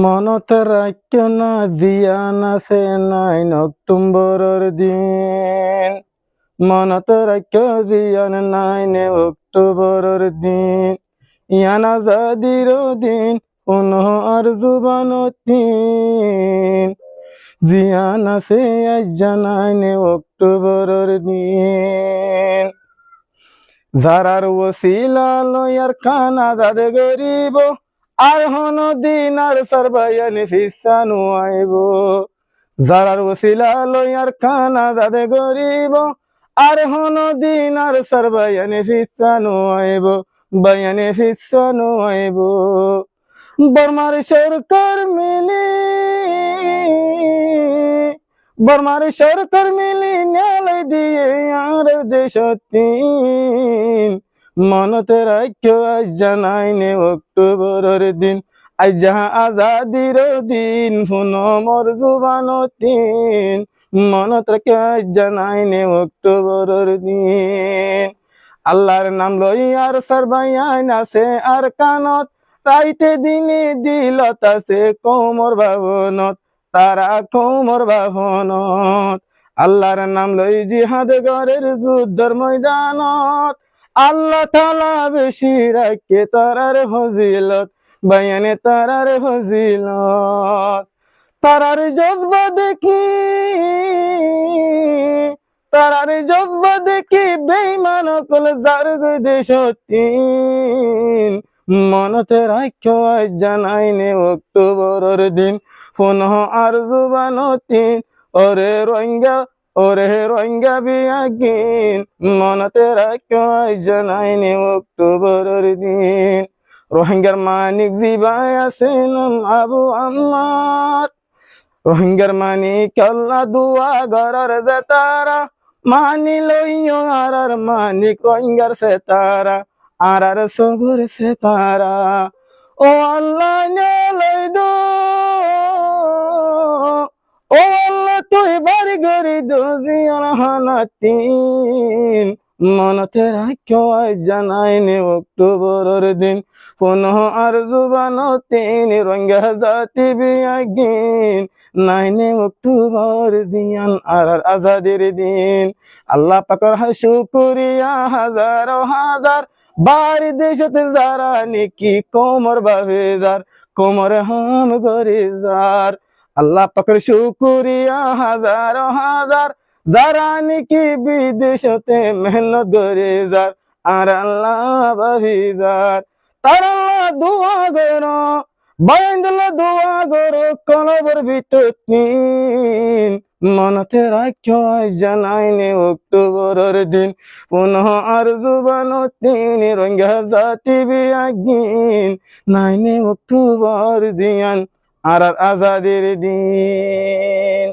মনত রাখ্য না জিয়ান আছে নাইন অক্টোবরের দিন। মনত রাখ্য জিয়ান নাইন অক্টোবরের দিন। ইয়ান আজাদির দিন পুনঃ আর জুবানতিন জিয়ান আছে জানাইন অক্টোবরের দিন। যারার ওসিলা লয়ার খানা দাদে গরিব আর হন দিন আর সরবায়ান ফিসানু আইব। যারার ওসিলা লয়ার খানা দাদে গরিব। আর হন দিন আর সরবায়ান ফিসানু আইব, বায়ানে ফিসানু আইব। বর্মার সরকার মিলি, বর্মার সরকার মিলি নেলে দিয়ে আর দেশ তিন। মনতে রাখ্য আজ জানাইনে অক্টোবরের দিন। আজ যাহা আজাদির দিন ফুন মর জুবান তিন। মনত রাখ্য আজ জানাইনে অক্টোবরের দিন। আল্লাহর নাম লই আর সরবাইন আছে আর কানত। রাইতে দিনে দিলত আছে কোমর ভাবনত, তারা কোমর ভাবনত। আল্লাহর নাম লই জিহাদ গরের যুদ্ধর ময়দানত। আল্লাহ তালা বেশি রাখে তারার ফজিলত, বায়ানে তারার ফজিলত। তারার জজবা দেখি, তারার জজবা দেখি বেইমান কল যার গদে সতীন মনতে আজ জানাইনে অক্টোবরের দিন পুনঃ আর জুবানতিন ওরে রোহিঙ্গা ওরে রোহিঙ্গা বিয়াগিন মনতে আজ জানাইনে অক্টোবরের দিন। রোহিঙ্গার মানিক জিবাই আছেন আবু আম্মার। রোহিঙ্গার মানিক আল্লাহ দুয়া গরার যে তারা মানি লইয় আর আর মানিক রোহিঙ্গার সে তারা আর আর সগর সে তারা ও আল্লাহ নেলাই দো দুজিয়ান হানাতিন মনতে আজ জানাইনি অক্টোবরের দিন। পুনঃ আর জুবান তিন রঙ্গা জাতি বিয়াগিন। নাইনে অক্টোবর দিয়ান আর আজাদের দিন। আল্লাহ পাকর শুকুরিয়া হাজার হাজার। বাড়ি দেশতে যারা নিকি কোমর বাভেদার কোমর হাম গরিদার আল্লাহ পাকর শুকুরিয়া, হাজার হাজার। যারা নিকি বিদেশতে মেহনত গরিদার আর আল্লাহ বাভিদার তার আল্লাহ দোয়া গর বাইন্দলা দোয়া গর কলবর ভিতর নিন মনতে রাখ্য জানাইনে অক্টোবরের দিন। পুনঃ আর জুবান তিন রঙ্গা জাতি বিয়াগিন নাইনে অক্টোবর দিয়ান। আর আজাদের দিন।